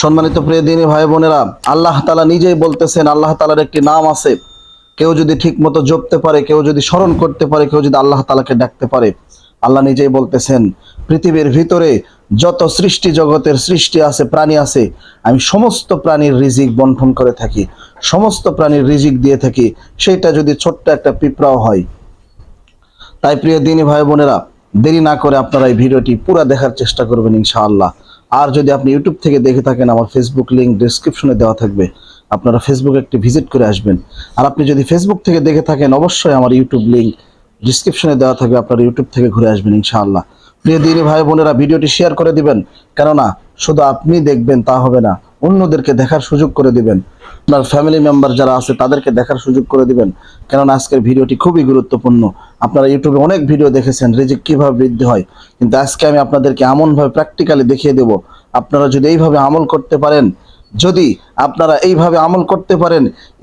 সম্মানিত প্রিয় দিনী ভাই বোনেরা, আল্লাহ তালা নিজেই বলতেছেন, আল্লাহ তালার একটি নাম আছে। কেউ যদি ঠিক মতো জপতে পারে, কেউ যদি স্মরণ করতে পারে, কেউ যদি আল্লাহ তালাকে ডাকতে পারে, আল্লাহ নিজেই বলতেছেন, পৃথিবীর ভিতরে যত সৃষ্টি জগতের সৃষ্টি আছে, প্রাণী আছে, আমি সমস্ত প্রাণীর রিজিক বন্টন করে থাকি, সমস্ত প্রাণীর রিজিক দিয়ে থাকি, সেইটা যদি ছোট্ট একটা পিঁপড়াও হয়। তাই প্রিয় দিনী ভাই বোনেরা, দেরি না করে আপনারা এই ভিডিওটি পুরো দেখার চেষ্টা করবেন ইনশাআল্লাহ। আর যদি আপনি ইউটিউব থেকে দেখে থাকেন, আমার ফেসবুক লিঙ্ক ডিসক্রিপশনে দেওয়া থাকবে। আপনারা ফেসবুক একটি ভিজিট করে আসবেন। আর আপনি যদি ফেসবুক থেকে দেখে থাকেন, অবশ্যই আমার ইউটিউব লিঙ্ক ডিসক্রিপশনে দেওয়া থাকবে। আপনারা ইউটিউব থেকে ঘুরে আসবেন, ইনশাআল্লাহ। প্রিয় দিনী ভাই বোনেরা, ভিডিওটি শেয়ার করে দিবেন। কেননা, শুধু আপনি দেখবেন, তা হবে না। অন্যদেরকে দেখার সুযোগ করে দিবেন। আপনার ফ্যামিলি মেম্বার যারা আছে, তাদেরকে দেখার সুযোগ করে দিবেন। কেননা আজকের ভিডিওটি খুবই গুরুত্বপূর্ণ। আপনারা ইউটিউবে অনেক ভিডিও দেখেছেন, রিজিক কীভাবে বৃদ্ধি হয়। কিন্তু আজকে আমি আপনাদেরকে এমনভাবে প্র্যাকটিক্যালি দেখিয়ে দেব। আপনারা যদি এইভাবে আমল করতে পারেন, যদি আপনারা এইভাবে আমল করতে পারেন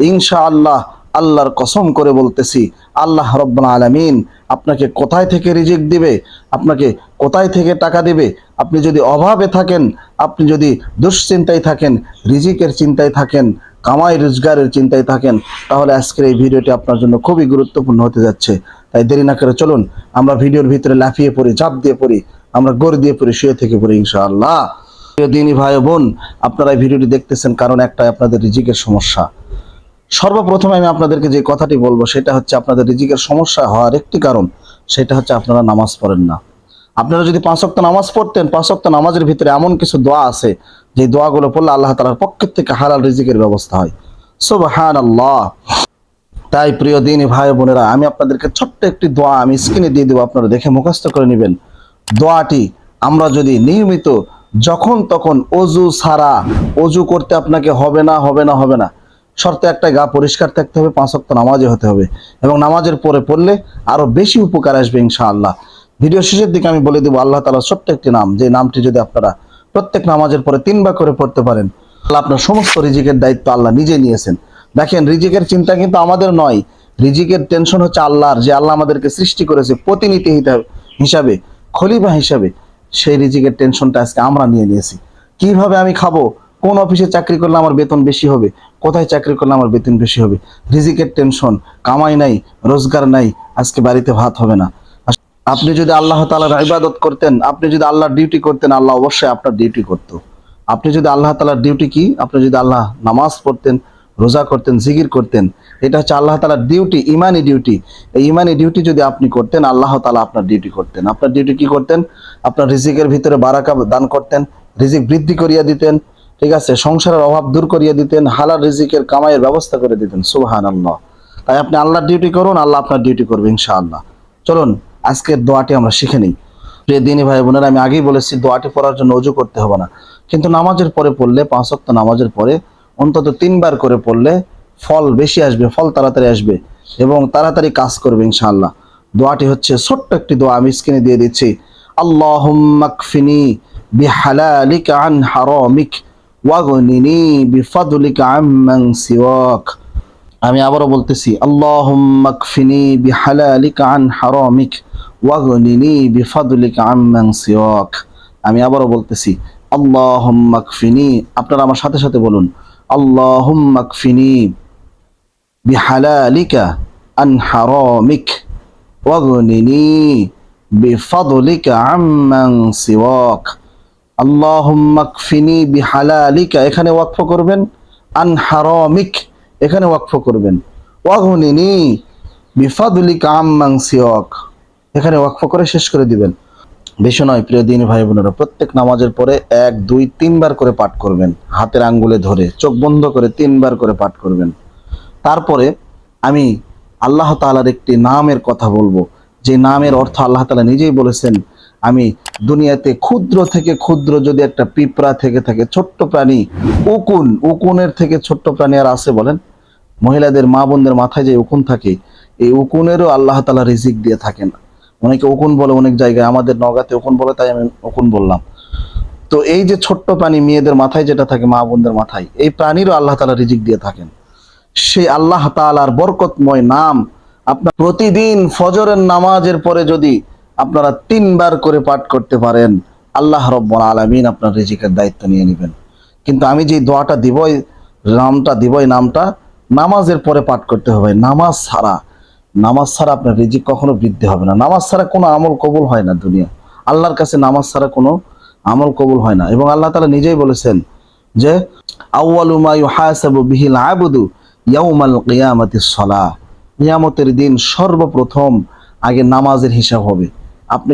ইনশা আল্লাহ আল্লাহর কসম করে বলতেছি, আল্লাহ রব্বানা আলামিন আপনাকে কোথায় থেকে রিজিক দিবে, আপনাকে কোথায় থেকে টাকা দিবে, আপনি যদি অভাবে থাকেন, আপনি যদি দুশ্চিন্তায় থাকেন, রিজিকের চিন্তায় থাকেন, কামাই রোজগারের চিন্তায় থাকেন, তাহলে আজকের এই ভিডিওটি আপনার জন্য খুবই গুরুত্বপূর্ণ হতে যাচ্ছে। তাই দেরি না করে চলুন, আমরা ভিডিওর ভিতরে লাফিয়ে পড়ি চাপ দিয়ে পড়ি, আমরা গড় দিয়ে পড়ি, শুয়ে থেকে পড়ি ইনশাআল্লাহ। দিনী ভাই বোন, আপনারা এই ভিডিওটি দেখতেছেন কারণ একটাই আপনাদের রিজিকের সমস্যা। সর্বপ্রথমে আমি আপনাদেরকে যে কথাটি বলব, সেটা হচ্ছে আপনাদের রিজিকের সমস্যা হওয়ার একটি কারণ, সেটা হচ্ছে আপনারা নামাজ পড়েন না। আপনারা যদি পাঁচ ওয়াক্ত নামাজ পড়তেন, পাঁচ ওয়াক্ত নামাজের ভিতরে এমন কিছু দোয়া আছে, যে দোয়াগুলো পড়লে আল্লাহ তালার পক্ষের থেকে হালাল রিজিকের ব্যবস্থা হয়। সুবহান আল্লাহ তাই প্রিয় দিনী ভাই বোনেরা, আমি আপনাদেরকে ছোট্ট একটি দোয়া আমি স্ক্রিনে দিয়ে দেবো, আপনারা দেখে মুখস্থ করে নেবেন। দোয়াটি আমরা যদি নিয়মিত যখন তখন অজু ছাড়া, অজু করতে আপনাকে হবে না হবে না হবে না শর্ত একটা গা পরিষ্কার থাকতে হবে, পাঁচ ওয়াক্ত নামাজে হতে হবে এবং নামাজের পরে পড়লে আরও বেশি উপকার আসবে ইনশাআল্লাহ। ভিডিও শেষের দিকে আমি বলে দেবো আল্লাহ তালার ছোট্ট একটি নাম, যে নামটি যদি আপনারা প্রত্যেক নামাজের পরে তিনবার করে পড়তে পারেন, আল্লাহ আপনার সমস্ত রিজিকের দায়িত্ব আল্লাহ নিজে নিয়েছেন। দেখেন, রিজিকের চিন্তা কিন্তু আমাদের নয়। রিজিকের টেনশন হচ্ছে আল্লাহর, যে আল্লাহ আমাদেরকে সৃষ্টি করেছে প্রতিনিধি হিসাবে, খলিফা হিসাবে। সেই রিজিকের টেনশনটা আজকে আমরা নিয়ে নিয়েছি। কীভাবে আমি খাব? কোন অফিসে চাকরি করলে আমার বেতন বেশি হবে? কোথায় চাকরি করলে আমার বেতন বেশি হবে? রিজিকের টেনশন, কামাই নাই, রোজগার নাই, আজকে বাড়িতে ভাত হবে না। আপনি যদি আল্লাহ তালার ইবাদত করতেন, আপনি যদি আল্লাহর ডিউটি করতেন, আল্লাহ অবশ্যই আপনার ডিউটি করতো। আপনি যদি আল্লাহ তালার ডিউটি কি? আপনি যদি আল্লাহ নামাজ পড়তেন, রোজা করতেন জিগির করতেন, এটা হচ্ছে আল্লাহ তালার ডিউটি, ইমানি ডিউটি। এই ইমানি ডিউটি যদি আপনি করতেন, আল্লাহ তালা আপনার ডিউটি করতেন। আপনার ডিউটি কি করতেন? আপনার রিজিকের ভিতরে বারাকা দান করতেন, রিজিক বৃদ্ধি করিয়া দিতেন ঠিক আছে, সংসারের অভাব দূর করিয়ে দিতেন, হালাল রিজিকের কামাইয়ের ব্যবস্থা করে দিতেন সুবহান আল্লাহ তাই আপনি আল্লাহর ডিউটি করুন, আল্লাহ আপনার ডিউটি করবে, ইনশাআল্লাহ। চলুন, আজকের দোয়াটি আমরা শিখে নিই। প্রিয় দিনী ভাই বোনেরা, আমি আগেই বলেছি, দোয়াটি পড়ার জন্য অজু করতে হবে না। কিন্তু নামাজের পরে পড়লে, পাঁচ ওয়াক্ত নামাজের পরে অন্তত তিনবার করে পড়লে ফল বেশি আসবে, ফল তাড়াতাড়ি আসবে এবং তাড়াতাড়ি কাজ করবে, ইনশাআল্লাহ। দোয়াটি হচ্ছে ছোট্ট একটি দোয়া, আমি স্ক্রিনে দিয়ে দিচ্ছি। আল্লাহুম্মাকফিনি বিহালালিকা আন হারামিক। ওয়াগনিনি বিফাদলিকা আম্মান সিওয়াক। আমি আবারও বলতেছি আল্লাহ আল্লাহুম্মাকফিনি বিহালালিকা আন হারামিক, ওয়াগনিনি বিফাদলিকা আম্মান সিওয়াক। আমি আবারও বলতেছি আল্লাহ আল্লাহুম্মাকফিনি আপনারা আমার সাথে সাথে বলুন আল্লাহ আল্লাহুম্মাকফিনি বিহালালিকা আন হারামিক, ওয়াগনিনি বিফাদলিকা আম্মান সিওয়াক। আল্লাহুম্মাকফিনি বিহালালিকা। এখানে ওয়াকফ করবেন। আন হারামিক। এখানে ওয়াকফ করবেন। ওয়াগনিনি বিফাদলিকা সিওয়াক। এখানে ওয়াকফ করে শেষ করে দিবেন। বেশি নয়, প্রিয় দিন ভাই বোনেরা, প্রত্যেক নামাজের পরে এক, দুই, তিনবার করে পাঠ করবেন। হাতের আঙ্গুলে ধরে, চোখ বন্ধ করে তিনবার করে পাঠ করবেন। তারপরে আমি আল্লাহ তাআলার একটি নামের কথা বলব। যে নামের অর্থ আল্লাহ তালা নিজেই বলেছেন, আমি দুনিয়াতে ক্ষুদ্র থেকে ক্ষুদ্র যদি একটা পিঁপড়া থেকে থাকে, ছোট্ট প্রাণী, উকুন, উকুনের থেকে ছোট্ট প্রাণী আর আছে বলেন, মহিলাদের মা বোনদের মাথায় যে উকুন থাকে, এই উকুনেরও আল্লাহ তালা রিজিক দিয়ে থাকেন। অনেকে উকুন বলে অনেক জায়গায়, আমাদের নগাতে উকুন বলে, তাই আমি উকুন বললাম। তো এই যে ছোট্ট প্রাণী মেয়েদের মাথায় যেটা থাকে, মা বোনদের মাথায়, এই প্রাণীরও আল্লাহ তালা রিজিক দিয়ে থাকেন। সেই আল্লাহ তাআলার বরকতময় নাম আপনার প্রতিদিন ফজরের নামাজের পরে যদি আপনারা তিনবার করে পাঠ করতে পারেন, আল্লাহ রব্বুল আলামিন আপনার রিজিকের দায়িত্ব নিয়ে নেবেন। কিন্তু আমি যে দোয়াটা দিবই, নামটা দিব এই নামটা, নামাজের পরে পাঠ করতে হবে। নামাজ ছাড়া নামাজ ছাড়া আপনার রিজিক কখনো বৃদ্ধি হবে না। নামাজ ছাড়া কোনো আমল কবুল হয় না দুনিয়া। আল্লাহর কাছে নামাজ ছাড়া কোনো আমল কবুল হয় না। এবং আল্লাহ তালা নিজেই বলেছেন যে, আউয়ালু মা ইউহাসাবু বিহিল আবদু ইয়াউমাল কিয়ামাতিস সালাহ। কিয়ামতের দিন সর্বপ্রথম আগে নামাজের হিসাব হবে। আপনি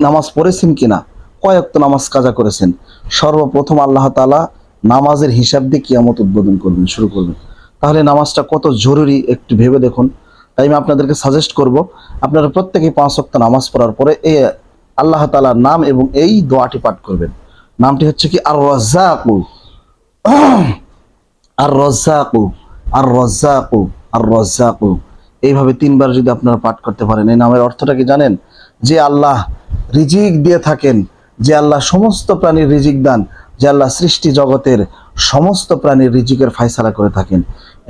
নামাজ পড়েছেন কিনা? কয়েক তো নামাজ কাজা করেছেন? সর্বপ্রথম আল্লাহ তালা নামাজের হিসাব দিয়ে কিয়ামত উদ্বোধন করবেন, শুরু করবেন। তাহলে নামাজটা কত জরুরি একটু ভেবে দেখুন। তাই আমি আপনাদেরকে সাজেস্ট করব, আপনারা প্রত্যেকেই পাঁচ ওয়াক্ত নামাজ পড়ার পরে এই আল্লাহ তালার নাম এবং এই দোয়াটি পাঠ করবেন। নামটি হচ্ছে কি আর রাজ্জাকু আর রজ্জাকু আর রজ্জাকু আর রজ্জাকু এইভাবে তিনবার যদি আপনারা পাঠ করতে পারেন, এই নামের অর্থটা কি জানেন? যে আল্লাহ রিজিক দিয়ে থাকেন, যে আল্লাহ সমস্ত প্রাণীর রিজিক দান, যে আল্লাহ সৃষ্টি জগতের সমস্ত প্রাণীর রিজিকের ফায়সালা করে থাকেন।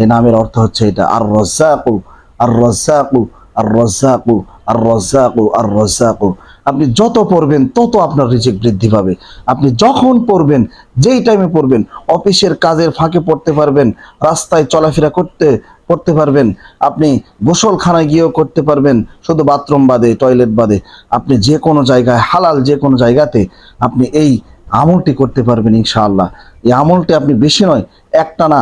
এই নামের অর্থ হচ্ছে এটা আর রজ্জাকু আর রজ্জাকু আর রজ্জাকু আর রজ্জাকু আর রজ্জাকু আপনি যত পড়বেন, তত আপনার রিজিক বৃদ্ধি পাবে। আপনি যখন পড়বেন, যেই টাইমে পড়বেন, অফিসের কাজের ফাঁকে পড়তে পারবেন, রাস্তায় চলাফেরা করতে পড়তে পারবেন। আপনি গোসলখানায় গিয়েও করতে পারবেন, শুধু বাথরুম বাদে টয়লেট বাদে। আপনি যে কোনো জায়গায়, হালাল যে কোনো জায়গাতে আপনি এই আমলটি করতে পারবেন ইনশাআল্লাহ। এই আমলটি আপনি বেশি নয় একটা না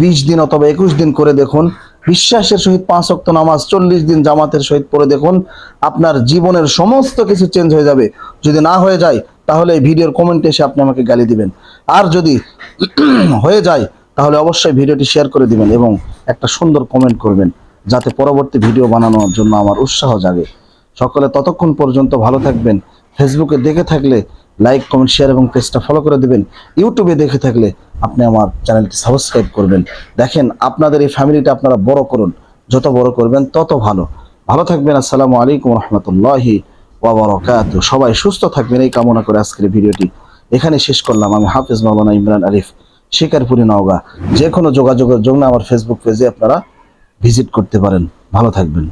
বিশ দিন অথবা একুশ দিন করে দেখুন। বিশ্বাসের সহিত পাঁচ অক্ত নামাজ, চল্লিশ দিন জামাতের সহিত পড়ে দেখুন। আপনার জীবনের সমস্ত কিছু চেঞ্জ হয়ে যাবে। যদি না হয়ে যায়, তাহলে এই ভিডিওর কমেন্টে এসে আপনি আমাকে গালি দিবেন। আর যদি হয়ে যায়, তাহলে অবশ্যই ভিডিওটি শেয়ার করে দিবেন এবং একটা সুন্দর কমেন্ট করবেন, যাতে পরবর্তী ভিডিও বানানোর জন্য আমার উৎসাহ জাগে। সকলে ততক্ষণ পর্যন্ত ভালো থাকবেন। ফেসবুকে দেখে থাকলে লাইক কমেন্ট শেয়ার এবং পেজটা ফলো করে দেবেন। ইউটিউবে দেখে থাকলে আপনি আমার চ্যানেলটি সাবস্ক্রাইব করবেন। দেখেন, আপনাদের এই ফ্যামিলিটা আপনারা বড় করুন। যত বড় করবেন, তত ভালো। ভালো থাকবেন, আসসালামু আলাইকুম রহমতুল্লাহি ওয়াবারাকাতু সবাই সুস্থ থাকবেন, এই কামনা করে আজকের ভিডিওটি এখানে শেষ করলাম। আমি হাফিজ মাওলানা ইমরান আরিফ। শিকারপুরি নওগাঁ। যে কোনো যোগাযোগের জন্য আমার ফেসবুক পেজে আপনারা ভিজিট করতে পারেন। ভালো থাকবেন।